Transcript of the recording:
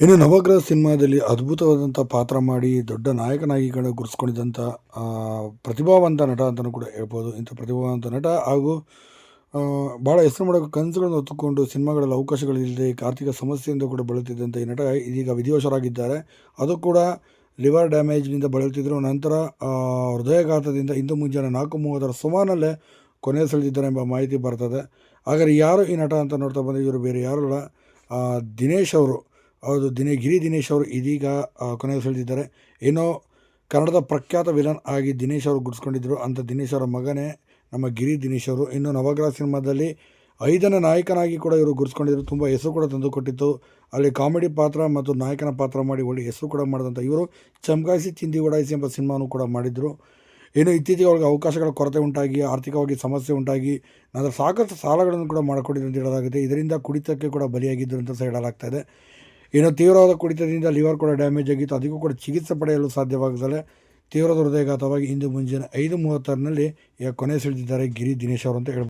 ಇನ್ನು ನವಗ್ರಹ ಸಿನಿಮಾದಲ್ಲಿ ಅದ್ಭುತವಾದಂಥ ಪಾತ್ರ ಮಾಡಿ ದೊಡ್ಡ ನಾಯಕನಾಗಿಗಳ ಗುರುಸ್ಕೊಂಡಿದ್ದಂಥ ಪ್ರತಿಭಾವಂತ ನಟ ಅಂತಲೂ ಕೂಡ ಹೇಳ್ಬೋದು. ಇಂಥ ಪ್ರತಿಭಾವಂತ ನಟ ಹಾಗೂ ಭಾಳ ಹೆಸರು ಮಾಡೋ ಕನಸುಗಳನ್ನು ಹೊತ್ತುಕೊಂಡು ಸಿನಿಮಾಗಳಲ್ಲಿ ಅವಕಾಶಗಳಿಲ್ಲದೆ ಕಾರ್ತಿಕ ಸಮಸ್ಯೆಯಿಂದ ಕೂಡ ಬಳಲುತ್ತಿದ್ದಂಥ ಈ ನಟ ಇದೀಗ ವಿಧಿವಶರಾಗಿದ್ದಾರೆ ಅದು ಕೂಡ ಲಿವರ್ ಡ್ಯಾಮೇಜ್ನಿಂದ ಬಳಲುತ್ತಿದ್ದರು ನಂತರ ಹೃದಯಘಾತದಿಂದ ಇಂದು ಮುಂಜಾನೆ ನಾಲ್ಕು ಮೂವತ್ತರ ಸುಮಾರಲ್ಲೇ ಕೊನೆ ಸೆಳೆದಿದ್ದಾರೆ ಎಂಬ ಮಾಹಿತಿ ಬರ್ತದೆ. ಹಾಗಾದರೆ ಯಾರು ಈ ನಟ ಅಂತ ನೋಡ್ತಾ ಬಂದರೆ ಇವರು ಬೇರೆ ಯಾರು ಅಲ್ಲ ಆ, ದಿನೇಶ್ ಅವರು ಹೌದು, ದಿನೇ, ಗಿರಿ ದಿನೇಶ್ ಅವರು ಇದೀಗ ಕೊನೆಯ ಕೊನೆ ಸೆಳೆದಿದ್ದಾರೆ. ಏನೋ ಕನ್ನಡದ ಪ್ರಖ್ಯಾತ ವಿಲನ್ ಆಗಿ ದಿನೇಶ್ ಅವರು ಗುಡಿಸ್ಕೊಂಡಿದ್ದರು ಅಂತ ದಿನೇಶ್ ಅವರ ಮಗನೇ, ನಮ್ಮ ಗಿರಿ ದಿನೇಶ್ ಅವರು. ಇನ್ನು ನವಗ್ರಹ ಸಿನಿಮಾದಲ್ಲಿ ಐದನೇ ನಾಯಕನಾಗಿ ಕೂಡ ಇವರು ಗುರುಸ್ಕೊಂಡಿದ್ರು ತುಂಬ ಹೆಸರು ಕೂಡ ತಂದು ಕೊಟ್ಟಿತ್ತು. ಅಲ್ಲಿ ಕಾಮಿಡಿ ಪಾತ್ರ ಮತ್ತು ನಾಯಕನ ಪಾತ್ರ ಮಾಡಿ ಒಳ್ಳೆ ಹೆಸರು ಕೂಡ ಮಾಡಿದಂಥ ಇವರು. ಚಮಕಾಯಿಸಿ ಚಿಂದಿ ಓಡಾಯಿಸಿ ಎಂಬ ಸಿನಿಮಾನು ಕೂಡ ಮಾಡಿದರು. ಏನು ಇತ್ತೀಚೆಗೆ ಅವ್ರಿಗೆ ಅವಕಾಶಗಳ ಕೊರತೆ ಉಂಟಾಗಿ, ಆರ್ಥಿಕವಾಗಿ ಸಮಸ್ಯೆ ಉಂಟಾಗಿ ನಂತರ ಸಾಕಷ್ಟು ಸಾಲಗಳನ್ನು ಕೂಡ ಮಾಡಿಕೊಟ್ಟಿದ್ರು ಅಂತ ಹೇಳಲಾಗುತ್ತೆ. ಇದರಿಂದ ಕುಡಿತಕ್ಕೆ ಕೂಡ ಬಲಿಯಾಗಿದ್ದರು ಅಂತ ಸಹ ಹೇಳಲಾಗ್ತಾ ಇದೆ. ಇನ್ನು ತೀವ್ರವಾದ ಕುಡಿತದಿಂದ ಲಿವರ್ ಕೂಡ ಡ್ಯಾಮೇಜ್ ಆಗಿತ್ತು. ಅದಕ್ಕೂ ಕೂಡ ಚಿಕಿತ್ಸೆ ಪಡೆಯಲು ಸಾಧ್ಯವಾಗದಲ್ಲೇ ತೀವ್ರ ಹೃದಯಘಾತವಾಗಿ ಇಂದು ಮುಂಜಾನೆ ಐದು ಮೂವತ್ತರಲ್ಲಿ ಕೊನೆ ಸೆಳೆದಿದ್ದಾರೆ ಗಿರಿ ದಿನೇಶ್ ಅವರು ಅಂತ ಹೇಳ್ಬೋದು.